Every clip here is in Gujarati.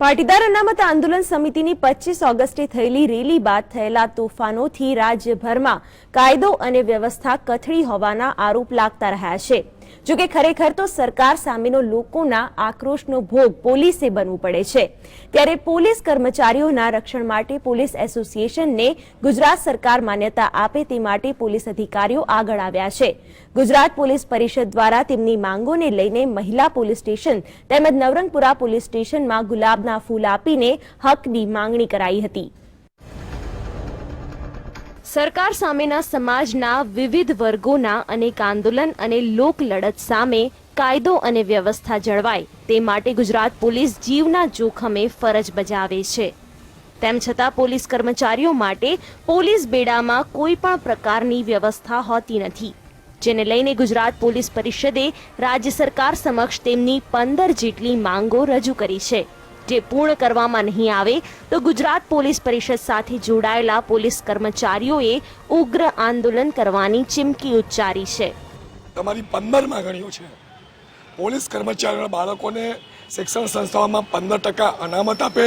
પાટીદાર અનામત આંદોલન સમિતિની પચીસ ઓગસ્ટે થયેલી રેલી બાદ થયેલા તોફાનોથી રાજ્યભરમાં કાયદો અને વ્યવસ્થા કથળી હોવાના આરોપ લાગતા રહ્યા છે. જોકે ખરેખર તો સરકાર સામેનો લોકોના આક્રોશનો ભોગ પોલીસે બનવું પડે છે. ત્યારે પોલીસ કર્મચારીઓના રક્ષણ માટે પોલીસ એસોસિએશનને ગુજરાત સરકાર માન્યતા આપે તે માટે પોલીસ અધિકારીઓ આગળ આવ્યા છે. ગુજરાત પોલીસ પરિષદ દ્વારા તેમની માંગોને લઈને મહિલા પોલીસ સ્ટેશન તેમજ નવરંગપુરા પોલીસ સ્ટેશનમાં ગુલાબના ફૂલ આપીને હકની માંગણી કરાઈ હતી. સરકાર સામેના સમાજના વિવિધ વર્ગોના અનેક આંદોલન અને લોક લડત સામે કાયદો અને વ્યવસ્થા જળવાય. તે માટે ગુજરાત પોલીસ જીવના જોખમે ફરજ બજાવે છે. તેમ છતાં પોલીસ કર્મચારીઓ માટે પોલીસ બેડામાં કોઈ પણ પ્રકારની વ્યવસ્થા હોતી નથી. જેને લઈને ગુજરાત પોલીસ પરિષદે રાજ્ય સરકાર સમક્ષ તેમની પંદર જેટલી માંગો રજૂ કરી છે. જે પૂર્ણ કરવામાં નહીં આવે તો ગુજરાત પોલીસ પરિષદ સાથે જોડાયેલા પોલીસ કર્મચારીઓએ ઉગ્ર આંદોલન કરવાની ચીમકી ઉચ્ચારી છે. તમારી પંદર માગણીઓ છે. પોલીસ કર્મચારીઓના બાળકોને શિક્ષણ સંસ્થાઓમાં પંદર ટકા અનામત આપે,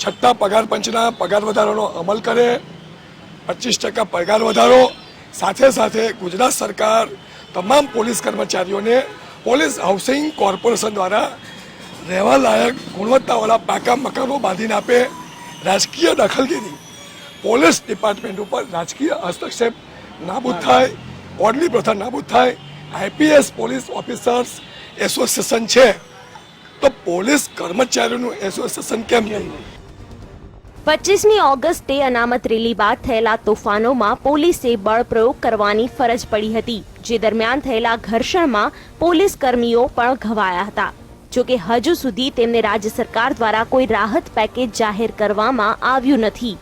છઠ્ઠા પગાર પંચના પગાર વધારાનો અમલ કરે, પચીસ ટકા પગાર વધારો, સાથે સાથે ગુજરાત સરકાર તમામ પોલીસ કર્મચારીઓને પોલીસ હાઉસિંગ કોર્પોરેશન દ્વારા રહેવા લાયક ગુણવત્તાવાળા પાકા મકાનો બાંધીને આપે રાજકીય દખલગીરી. પોલીસ ડિપાર્ટમેન્ટ ઉપર રાજકીય હસ્તક્ષેપ નાબૂદ થાય ઓડલી પ્રથા નાબૂદ થાય, આઈપીએસ પોલીસ ઓફિસર્સ એસોસિએશન છે. તો પોલીસ કર્મચારીઓનું એસોસિએશન કેમ નહીં? પચીસમી ઓગસ્ટે અનામત રેલી બાદ થયેલા તોફાનોમાં પોલીસે બળ પ્રયોગ કરવાની ફરજ પડી હતી. જે દરમિયાન થયેલા ઘર્ષણમાં પોલીસ કર્મીઓ પણ ઘવાયા હતા. જોકે હજુ સુધી તેમને રાજ્ય સરકાર દ્વારા કોઈ રાહત પેકેજ જાહેર કરવામાં આવ્યું નથી.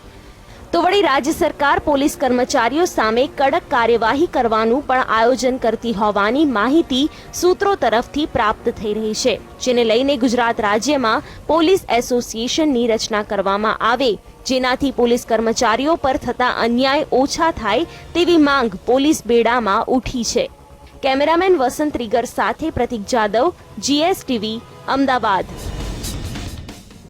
તો વળી રાજ્ય સરકાર પોલીસ કર્મચારીઓ સામે કડક કાર્યવાહી કરવાનું પણ આયોજન કરતી હોવાની માહિતી સૂત્રો તરફથી પ્રાપ્ત થઈ રહી છે, જેને લઈને ગુજરાત રાજ્યમાં પોલીસ એસોસિએશનની રચના કરવામાં આવે. જેનાથી પોલીસ કર્મચારીઓ પર થતા અન્યાય ઓછા થાય તેવી માંગ પોલીસ બેડામાં ઉઠી છે. કેમેરામેન વસંત રીગર સાથે પ્રતિક જાદવ જીએસટીવી અમદાવાદ.